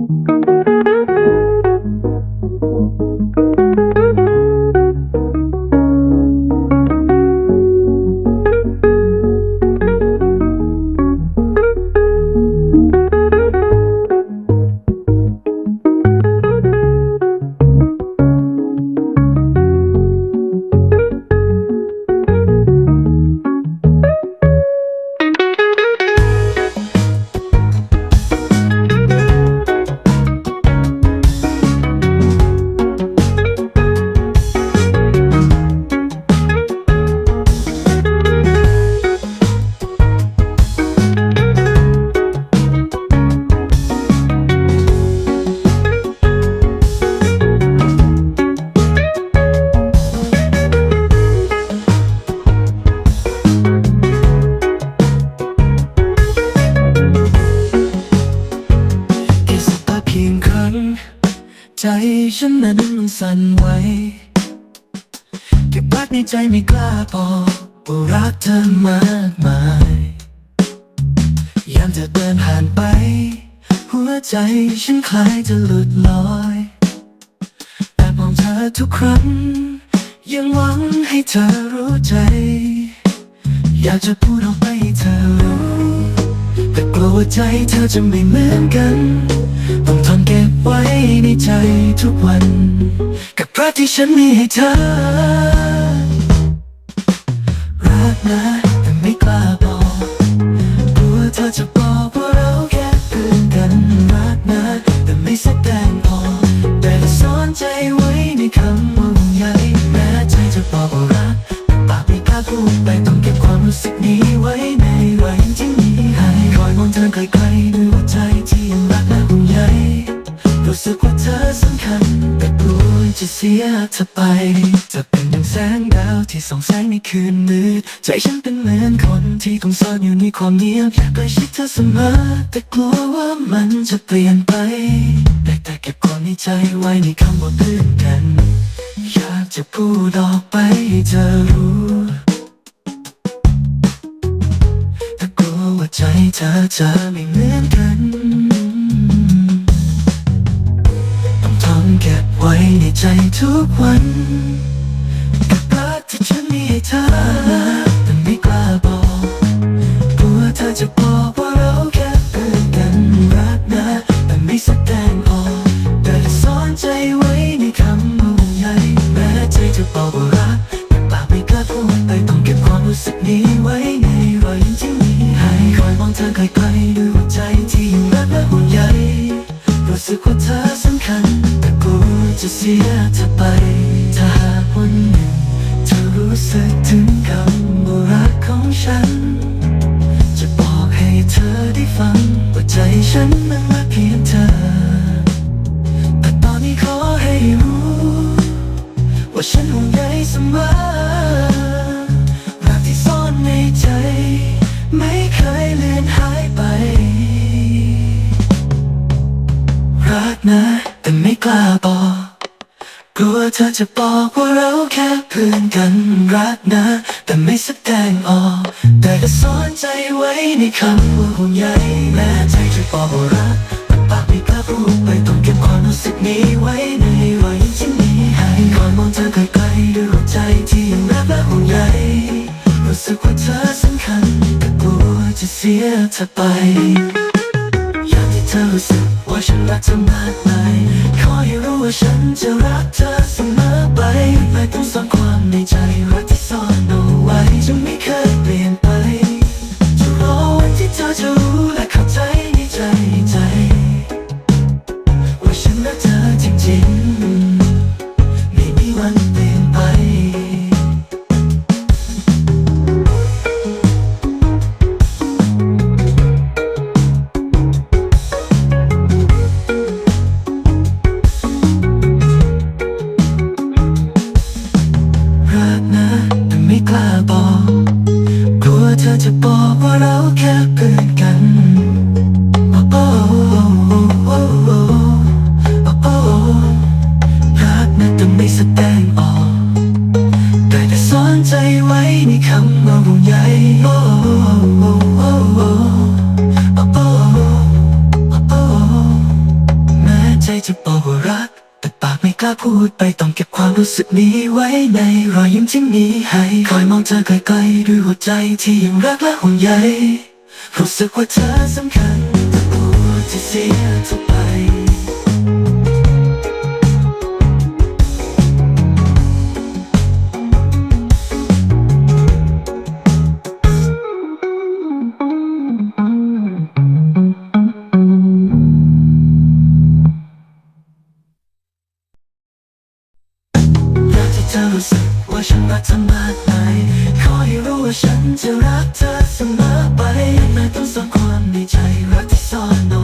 แใจฉันนั้นมันสั่นไหวเก็บรักในใจไม่กล้าบอกว่ารักเธอมากมายยามเธอเดินผ่านไป หัวใจฉันคล้ายจะหลุดลอยแต่มองเธอทุกครั้ง ยังหวังให้เธอรู้ใจ อยากจะพูดออกไปให้เธอรู้แต่กลัวว่าใจเธอจะไม่เหมือนกันต้องทน ในใจทุกวัน กับรักที่ฉันมีให้เธอ รักนะแต่ไม่กล้าบอกกลัวเธอจะบอกว่าเราแค่เพื่อนกัน รักนะแต่ไม่แสดงออกแต่ซ่อนใจไว้ในคำ สียเธอไป จะเป็นดังแสงดาวที่ส่องแสงในคืนมืด ใจฉันเป็นเหมือนคนที่ต้องซ่อนอยู่ในความเงียบอยากใกล้ชิดเธอเสมอ แต่กลัวว่ามันจะเปลี่ยนไปได้แต่เก็บความในใจไว้ในคำว่าเพื่อนกัน อยากจะพูดออกไปให้เธอรู้แต่กลัวว่าใจเธอจะไม่เหมือนกัน ในใจทุกวันกับรักที่ฉันมีให้เธอ แต่ไม่กล้าบอกกลัวเธอจะบอกว่าเราแค่เพื่อนกันรักนะ แต่ไม่แสดงออก แต่ซ่อนใจไว้ในคำว่าห่งใยแม้ใจจะบอกว่ารักแต่ปากไม่กล้าพูดไปต้องเก็บความรู้สึกนี้ไว้ในรอยยิ้มที่มีให้คอยมองเธอไกลๆด้วยหัวใจที่ยังรักและห่วงใยรู้สึกว่าเธอ จะเสียเธอไป ถ้าหากวันหนึ่งเธอรู้สึกถึงคำว่ารักของฉัน จะบอกให้เธอได้ฟังว่าใจฉันมันรักเพียงเธอ แต่ตอนนี้ขอให้รู้ ว่าฉันห่วงใยเสมอ ธอจะบอกว่าเราแค่เพื่อนกันรักนะ แต่ไม่แสดงออก แต่ก็ซ่อนใจไว้ในคำว่าห่วงใยแม้ใจจะบอกว่ารักแต่ปากไม่กล้าพูดไปต้องเก็บความรู้สึกนี้ไว้ในรอยยิ้มที่มีให้คอยมองเธอไกลๆด้วยหัวใจที่ยังรักและห่วงใยรู้สึกว่าเธอสำคัญแต่กลัวจะเสียเธอไปอยากให้เธอรู้สึกว่าฉันรักเธอมากมาย ให้รู้ว่าฉันจะรักเธอเสมอไป ไม่ต้องซ่อนความในใจรักที่ซ่อนเอาไว้จะไม่เคยาพูดไปต้องเก็บความรู้สึกนี้ไว้ในรอยยิ้มที่มีให้ คอยมองเธอไกลๆด้วยหัวใจที่ยังรักและห่วงใยรู้สึกว่าเธอสำคัญแต่ปวดที่เสียเธอไปักเธอเสมอไปยังไงต้องซ่อนความในใจรักที่ซ่อนเอา